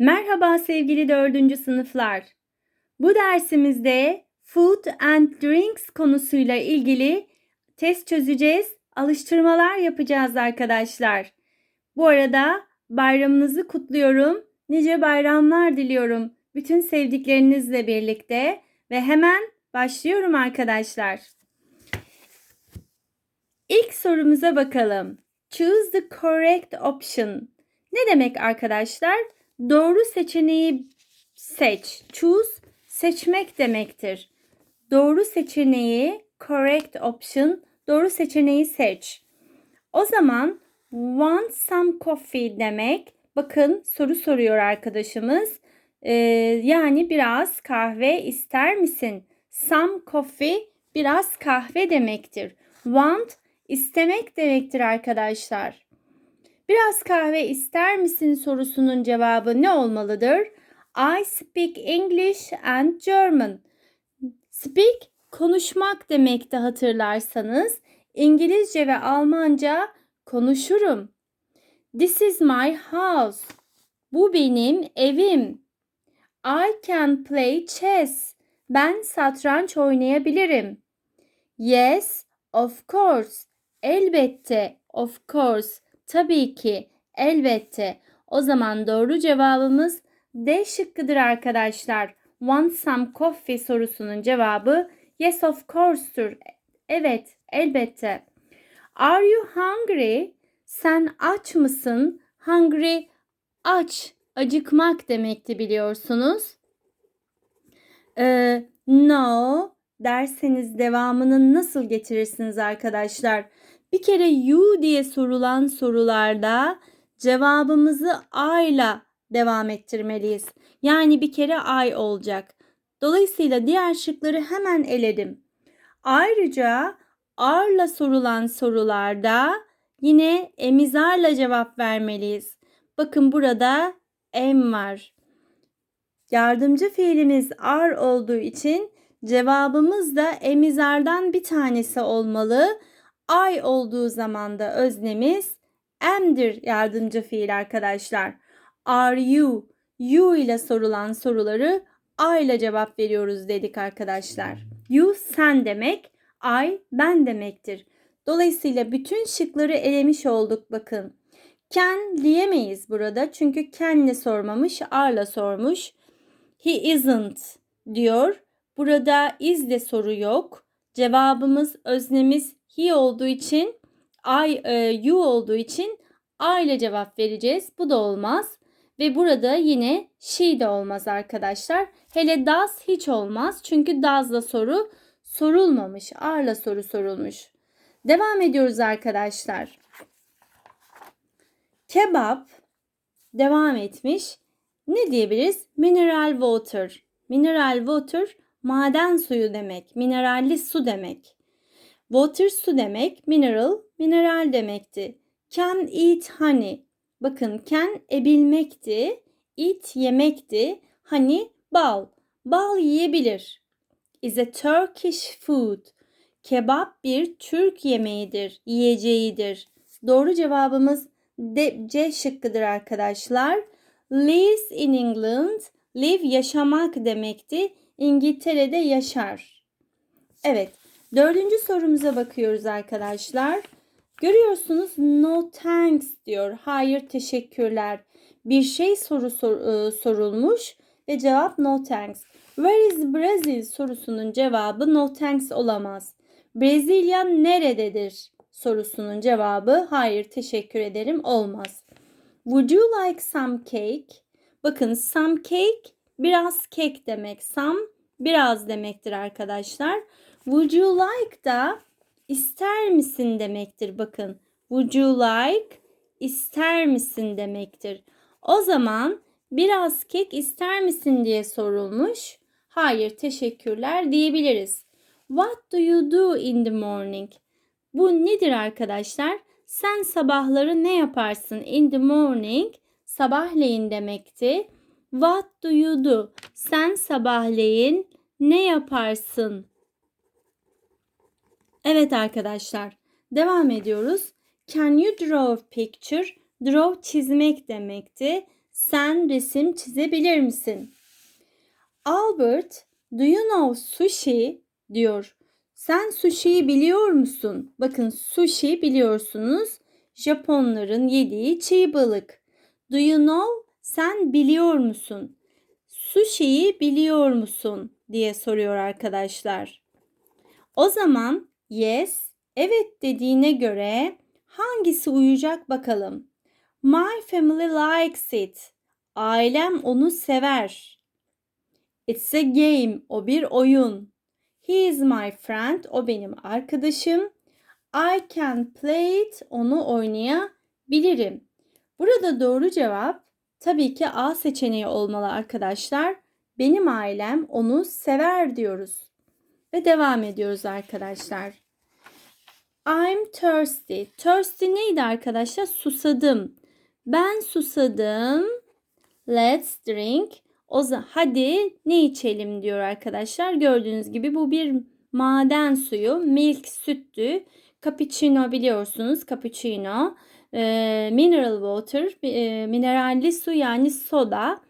Merhaba sevgili dördüncü sınıflar. Bu dersimizde food and drinks konusuyla ilgili test çözeceğiz, alıştırmalar yapacağız arkadaşlar. Bu arada bayramınızı kutluyorum. Nice bayramlar diliyorum bütün sevdiklerinizle birlikte ve hemen başlıyorum arkadaşlar. İlk sorumuza bakalım. Choose the correct option. Ne demek arkadaşlar? Doğru seçeneği seç. Choose seçmek demektir. Doğru seçeneği correct option doğru seçeneği seç. O zaman want some coffee demek. Bakın soru soruyor arkadaşımız. Ee, yani biraz kahve ister misin? Some coffee biraz kahve demektir. Want istemek demektir arkadaşlar. Biraz kahve ister misin sorusunun cevabı ne olmalıdır? I speak English and German. Speak konuşmak demekti hatırlarsanız. İngilizce ve Almanca konuşurum. This is my house. Bu benim evim. I can play chess. Ben satranç oynayabilirim. Yes, of course. Elbette, of course. Tabii ki, elbette. O zaman doğru cevabımız D şıkkıdır arkadaşlar. Want some coffee sorusunun cevabı yes of course'tur. Evet, elbette. Are you hungry? Sen aç mısın? Hungry aç, acıkmak demekti biliyorsunuz. Ee, no derseniz devamını nasıl getirirsiniz arkadaşlar? Bir kere you diye sorulan sorularda cevabımızı I ile devam ettirmeliyiz. Yani bir kere I olacak. Dolayısıyla diğer şıkları hemen eledim. Ayrıca are'la sorulan sorularda yine emizarla cevap vermeliyiz. Bakın burada em var. Yardımcı fiilimiz are olduğu için cevabımız da emizardan bir tanesi olmalı. I olduğu zaman da öznemiz am'dir yardımcı fiil arkadaşlar. Are you? You ile sorulan soruları I ile cevap veriyoruz dedik arkadaşlar. You sen demek, I ben demektir. Dolayısıyla bütün şıkları elemiş olduk bakın. Can diyemeyiz burada çünkü can'le sormamış, are'la sormuş. He isn't diyor. Burada is de soru yok. Cevabımız öznemiz he olduğu için I, e, you olduğu için I ile cevap vereceğiz. Bu da olmaz. Ve burada yine she de olmaz arkadaşlar. Hele does hiç olmaz. Çünkü does'la soru sorulmamış. Are'la soru sorulmuş. Devam ediyoruz arkadaşlar. Kebap devam etmiş. Ne diyebiliriz? Mineral water. Mineral water maden suyu demek. Mineralli su demek. Water su demek. Mineral mineral demekti. Can eat honey. Bakın can ebilmekti. Eat yemekti. Honey bal. Bal yiyebilir. Is a Turkish food. Kebap bir Türk yemeğidir, yiyeceğidir. Doğru cevabımız D, C şıkkıdır arkadaşlar. Lives in England. Live yaşamak demekti. İngiltere'de yaşar. Evet. Dördüncü sorumuza bakıyoruz arkadaşlar. Görüyorsunuz no thanks diyor. Hayır teşekkürler. Bir şey soru sor, e, sorulmuş ve cevap no thanks. Where is Brazil sorusunun cevabı no thanks olamaz. Brezilya nerededir sorusunun cevabı hayır teşekkür ederim olmaz. Would you like some cake? Bakın some cake biraz kek demek. Some biraz demektir arkadaşlar. Would you like da ister misin demektir. Bakın would you like ister misin demektir. O zaman biraz kek ister misin diye sorulmuş. Hayır teşekkürler diyebiliriz. What do you do in the morning? Bu nedir arkadaşlar? Sen sabahları ne yaparsın? In the morning sabahleyin demekti. What do you do? Sen sabahleyin ne yaparsın? Evet arkadaşlar, devam ediyoruz. Can you draw a picture? Draw çizmek demekti. Sen resim çizebilir misin? Albert, do you know sushi? diyor. Sen sushi'yi biliyor musun? Bakın sushi biliyorsunuz. Japonların yediği çiğ balık. Do you know? Sen biliyor musun? Sushi'yi biliyor musun? diye soruyor arkadaşlar. O zaman yes, evet dediğine göre hangisi uyacak bakalım. My family likes it. Ailem onu sever. It's a game. O bir oyun. He is my friend. O benim arkadaşım. I can play it. Onu oynayabilirim. Burada doğru cevap tabii ki A seçeneği olmalı arkadaşlar. Benim ailem onu sever diyoruz. Ve devam ediyoruz arkadaşlar. I'm thirsty. Thirsty neydi arkadaşlar? Susadım. Ben susadım. Let's drink. O zaman hadi ne içelim diyor arkadaşlar. Gördüğünüz gibi bu bir maden suyu. Milk süttü. Cappuccino biliyorsunuz. Cappuccino. E, mineral water. E, mineralli su yani soda.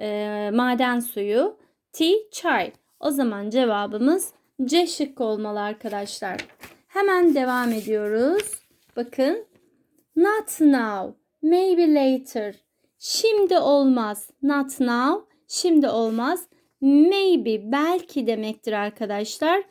E, maden suyu. Tea, çay. O zaman cevabımız C şıkkı olmalı arkadaşlar. Hemen devam ediyoruz. Bakın. Not now. Maybe later. Şimdi olmaz. Not now. Şimdi olmaz. Maybe belki demektir arkadaşlar.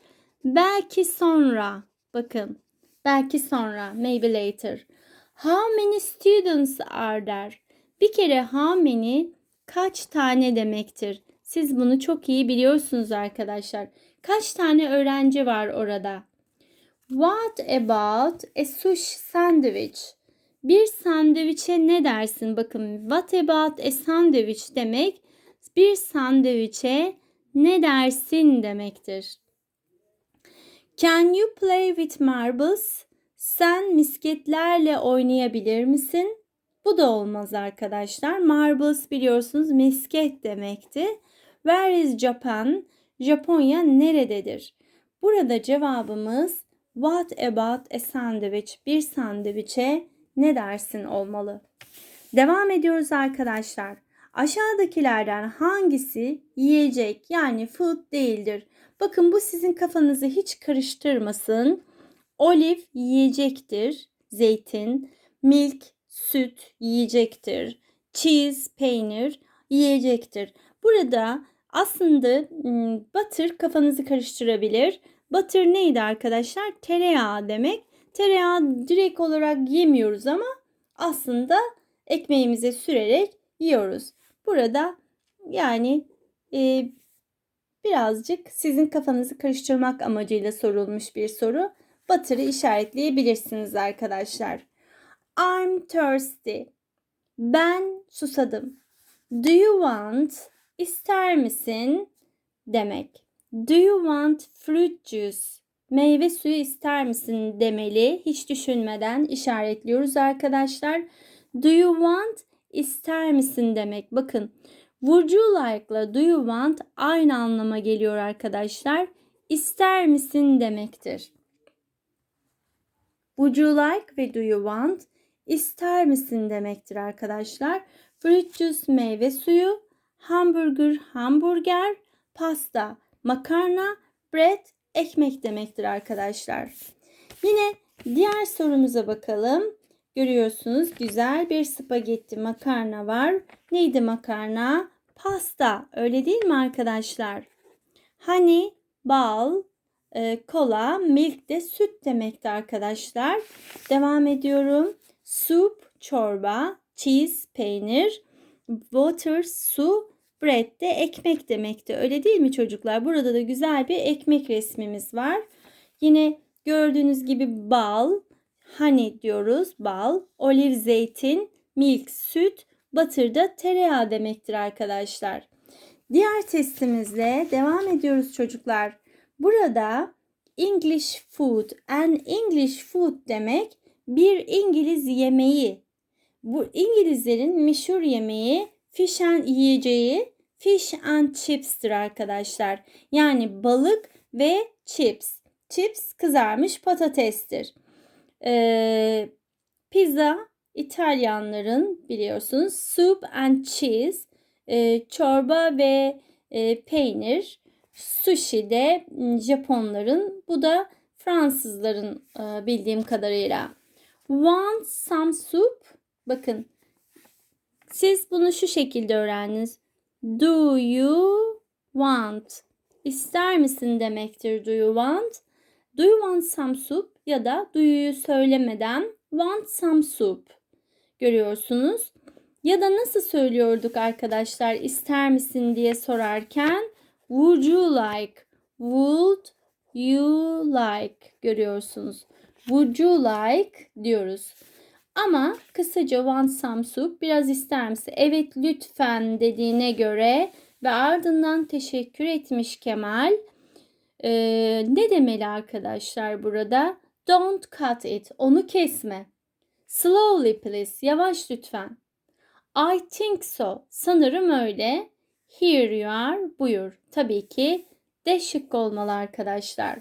Belki sonra. Bakın. Belki sonra. Maybe later. How many students are there? Bir kere how many kaç tane demektir. Siz bunu çok iyi biliyorsunuz arkadaşlar. Kaç tane öğrenci var orada? What about a sushi sandwich? Bir sandviçe ne dersin? Bakın what about a sandwich demek bir sandviçe ne dersin demektir. Can you play with marbles? Sen misketlerle oynayabilir misin? Bu da olmaz arkadaşlar. Marbles biliyorsunuz misket demekti. Where is Japan? Japonya nerededir? Burada cevabımız What about a sandwich? Bir sandviçe ne dersin olmalı. Devam ediyoruz arkadaşlar. Aşağıdakilerden hangisi yiyecek yani food değildir? Bakın bu sizin kafanızı hiç karıştırmasın. Olive yiyecektir, zeytin, milk süt yiyecektir, cheese peynir yiyecektir. Burada aslında butter kafanızı karıştırabilir. Butter neydi arkadaşlar? Tereyağı demek. Tereyağı direkt olarak yemiyoruz ama aslında ekmeğimize sürerek yiyoruz. Burada yani e, birazcık sizin kafanızı karıştırmak amacıyla sorulmuş bir soru. Butter'ı işaretleyebilirsiniz arkadaşlar. I'm thirsty. Ben susadım. Do you want? İster misin? Demek. Do you want fruit juice? Meyve suyu ister misin demeli. Hiç düşünmeden işaretliyoruz arkadaşlar. Do you want? İster misin demek. Bakın. Would you like'la do you want aynı anlama geliyor arkadaşlar. İster misin demektir. Would you like ve do you want ister misin demektir arkadaşlar. Fruit juice meyve suyu, hamburger hamburger, pasta makarna, bread ekmek demektir arkadaşlar. Yine diğer sorumuza bakalım. Görüyorsunuz güzel bir spagetti makarna var. Neydi makarna? Pasta. Öyle değil mi arkadaşlar? Honey, bal, e, kola, milk de süt demekti arkadaşlar. Devam ediyorum. Soup, çorba, cheese, peynir, water, su, bread de ekmek demekti. Öyle değil mi çocuklar? Burada da güzel bir ekmek resmimiz var. Yine gördüğünüz gibi bal, honey diyoruz, bal, olive zeytin, milk süt, butter da tereyağı demektir arkadaşlar. Diğer testimizle devam ediyoruz çocuklar. Burada English food and English food demek bir İngiliz yemeği. Bu İngilizlerin meşhur yemeği fish and yiyeceği fish and chips'tir arkadaşlar. Yani balık ve chips. Chips kızarmış patatestir. Ee, pizza İtalyanların biliyorsunuz soup and cheese e, çorba ve e, peynir. Sushi de Japonların. Bu da Fransızların e, bildiğim kadarıyla. Want some soup? Bakın siz bunu şu şekilde öğrendiniz. Do you want? İster misin demektir do you want? Do you want some soup? Ya da do you'yu söylemeden want some soup. Görüyorsunuz. Ya da nasıl söylüyorduk arkadaşlar ister misin diye sorarken would you like? Would you like? Görüyorsunuz. Would you like diyoruz. Ama kısaca want some biraz ister misin? Evet lütfen dediğine göre ve ardından teşekkür etmiş Kemal. Ee, ne demeli arkadaşlar burada? Don't cut it. Onu kesme. Slowly please. Yavaş lütfen. I think so. Sanırım öyle. Here you are. Buyur. Tabii ki de şık olmalı arkadaşlar.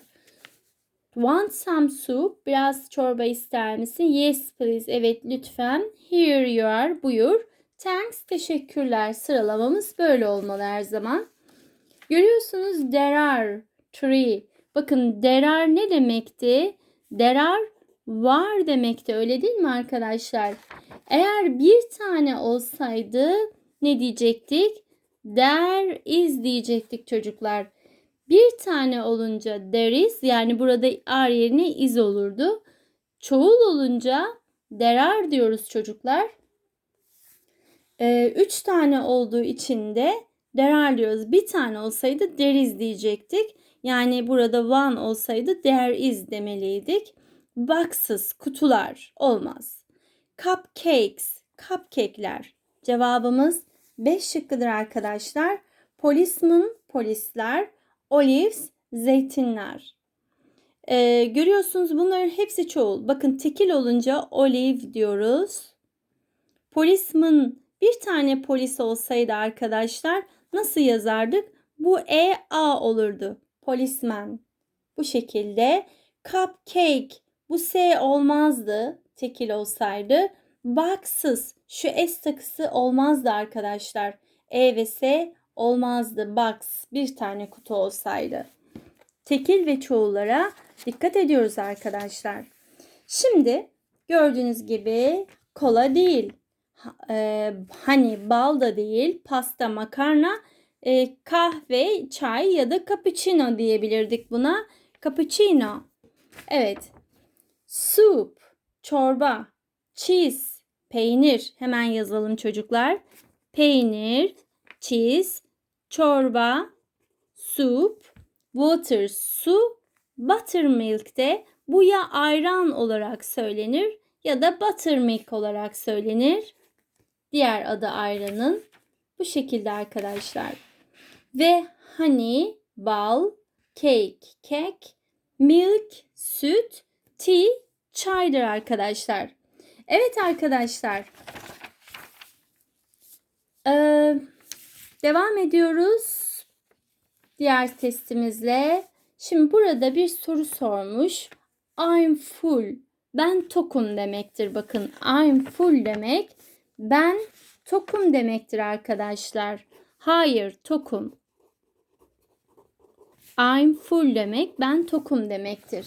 Want some soup? Biraz çorba ister misin? Yes please. Evet lütfen. Here you are. Buyur. Thanks. Teşekkürler. Sıralamamız böyle olmalı her zaman. Görüyorsunuz there are three. Bakın there are ne demekti? There are var demekti. Öyle değil mi arkadaşlar? Eğer bir tane olsaydı ne diyecektik? There is diyecektik çocuklar. Bir tane olunca there is yani burada are yerine is olurdu. Çoğul olunca there are diyoruz çocuklar. Ee, üç tane olduğu için de there are diyoruz. Bir tane olsaydı there is diyecektik. Yani burada one olsaydı there is demeliydik. Boxes, kutular olmaz. Cupcakes, cupcake'ler. Cevabımız 5 şıkkıdır arkadaşlar. Policeman, polisler. Olives, zeytinler. Ee, görüyorsunuz bunların hepsi çoğul. Bakın tekil olunca olive diyoruz. Policeman bir tane polis olsaydı arkadaşlar nasıl yazardık? Bu E A olurdu. Policeman. Bu şekilde. Cupcake. Bu S olmazdı. Tekil olsaydı. Boxes. Şu S takısı olmazdı arkadaşlar. E ve S olmazdı. Box. Bir tane kutu olsaydı. Tekil ve çoğullara dikkat ediyoruz arkadaşlar. Şimdi gördüğünüz gibi kola değil. E, hani bal da değil. Pasta, makarna, e, kahve, çay ya da cappuccino diyebilirdik buna. Cappuccino. Evet. Soup, çorba, cheese, peynir. Hemen yazalım çocuklar. Peynir, cheese, çorba, soup, water, su, buttermilk de bu ya ayran olarak söylenir ya da buttermilk olarak söylenir. Diğer adı ayranın. Bu şekilde arkadaşlar. Ve honey, bal, cake, kek, milk, süt, tea, çaydır arkadaşlar. Evet arkadaşlar. Ee, devam ediyoruz. Diğer testimizle. Şimdi burada bir soru sormuş. I'm full. Ben tokum demektir. Bakın I'm full demek. Ben tokum demektir arkadaşlar. Hayır tokum. I'm full demek. Ben tokum demektir.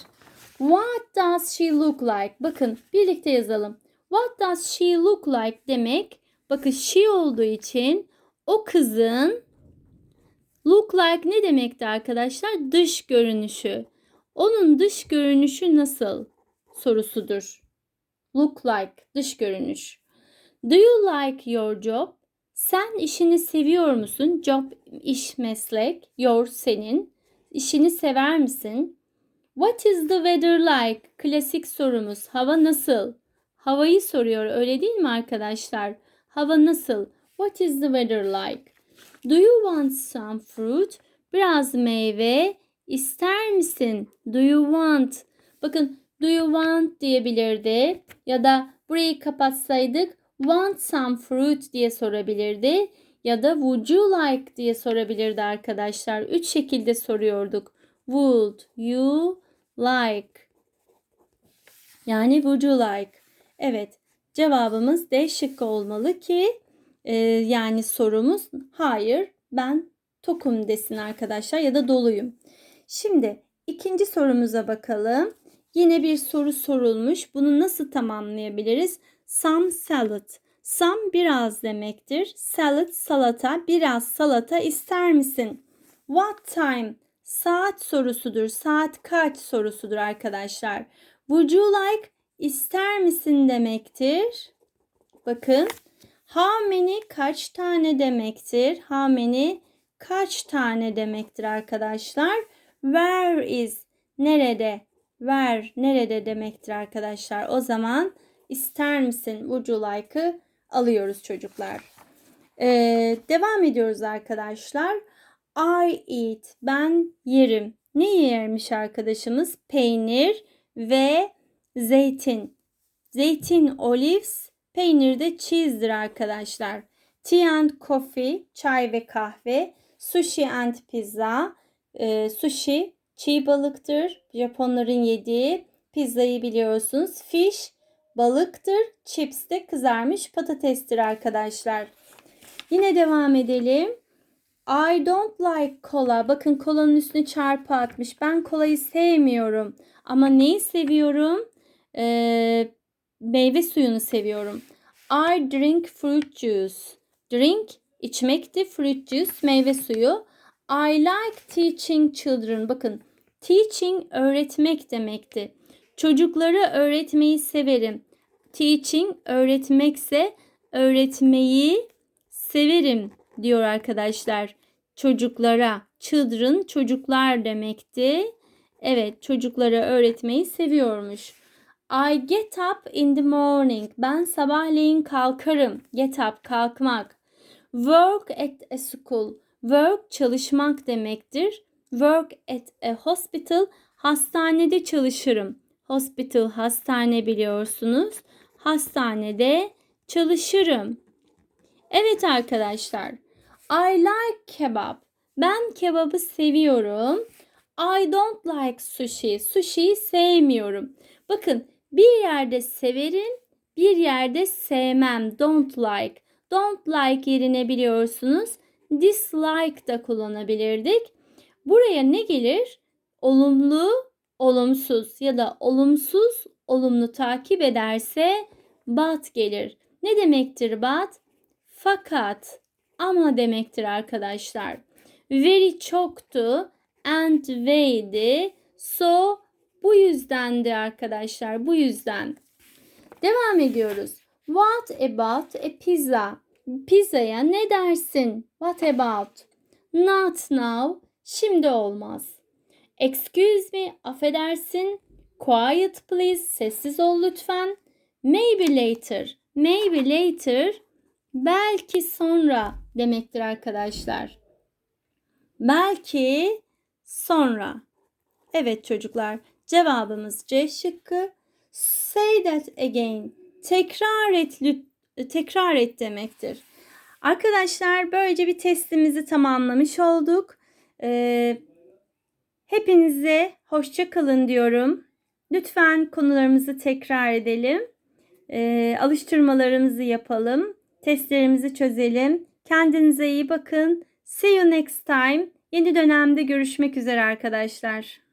What does she look like? Bakın birlikte yazalım. What does she look like demek. Bakın she olduğu için o kızın look like ne demekti arkadaşlar? Dış görünüşü. Onun dış görünüşü nasıl? Sorusudur. Look like dış görünüş. Do you like your job? Sen işini seviyor musun? Job iş meslek. Your senin. İşini sever misin? What is the weather like? Klasik sorumuz. Hava nasıl? Havayı soruyor öyle değil mi arkadaşlar? Hava nasıl? What is the weather like? Do you want some fruit? Biraz meyve ister misin? Do you want? Bakın do you want diyebilirdi ya da burayı kapatsaydık want some fruit diye sorabilirdi ya da would you like diye sorabilirdi arkadaşlar. Üç şekilde soruyorduk. Would you like? Yani would you like? Evet. Cevabımız D şıkkı olmalı ki e, yani sorumuz hayır ben tokum desin arkadaşlar ya da doluyum. Şimdi ikinci sorumuza bakalım. Yine bir soru sorulmuş. Bunu nasıl tamamlayabiliriz? Some salad. Some biraz demektir. Salad salata. Biraz salata ister misin? What time? Saat sorusudur. Saat kaç sorusudur arkadaşlar. Would you like? İster misin demektir. Bakın. How many kaç tane demektir? How many kaç tane demektir arkadaşlar? Where is nerede? Where nerede demektir arkadaşlar. O zaman ister misin would you like'ı alıyoruz çocuklar. Ee, devam ediyoruz arkadaşlar. I eat ben yerim. Ne yermiş arkadaşımız? Peynir ve zeytin. Zeytin olives, peynir de cheese'dir arkadaşlar. Tea and coffee, çay ve kahve. Sushi and pizza, e, sushi çiğ balıktır. Japonların yediği pizzayı biliyorsunuz. Fish balıktır. Chips de kızarmış patatestir arkadaşlar. Yine devam edelim. I don't like cola. Bakın kolanın üstüne çarpı atmış. Ben kolayı sevmiyorum. Ama neyi seviyorum? Ee, meyve suyunu seviyorum. I drink fruit juice. Drink içmekti. Fruit juice meyve suyu. I like teaching children. Bakın teaching öğretmek demekti. Çocukları öğretmeyi severim. Teaching öğretmekse öğretmeyi severim diyor arkadaşlar. Çocuklara children çocuklar demekti. Evet çocuklara öğretmeyi seviyormuş. I get up in the morning. Ben sabahleyin kalkarım. Get up kalkmak. Work at a school. Work çalışmak demektir. Work at a hospital. Hastanede çalışırım. Hospital hastane biliyorsunuz. Hastanede çalışırım. Evet arkadaşlar. I like kebap. Ben kebabı seviyorum. I don't like sushi. Sushi'yi sevmiyorum. Bakın bir yerde severim, bir yerde sevmem. Don't like. Don't like yerine biliyorsunuz dislike da kullanabilirdik. Buraya ne gelir? Olumlu, olumsuz ya da olumsuz, olumlu takip ederse but gelir. Ne demektir but? Fakat, ama demektir arkadaşlar. Very çoktu and way'di. So bu yüzdendi arkadaşlar. Bu yüzden. Devam ediyoruz. What about a pizza? Pizzaya ne dersin? What about? Not now. Şimdi olmaz. Excuse me. Affedersin. Quiet please. Sessiz ol lütfen. Maybe later. Maybe later. Belki sonra demektir arkadaşlar. Belki sonra. Evet çocuklar. Cevabımız C şıkkı. Say that again. Tekrar et, tekrar et demektir. Arkadaşlar böylece bir testimizi tamamlamış olduk. Ee, hepinize hoşça kalın diyorum. Lütfen konularımızı tekrar edelim. Ee, alıştırmalarımızı yapalım. Testlerimizi çözelim. Kendinize iyi bakın. See you next time. Yeni dönemde görüşmek üzere arkadaşlar.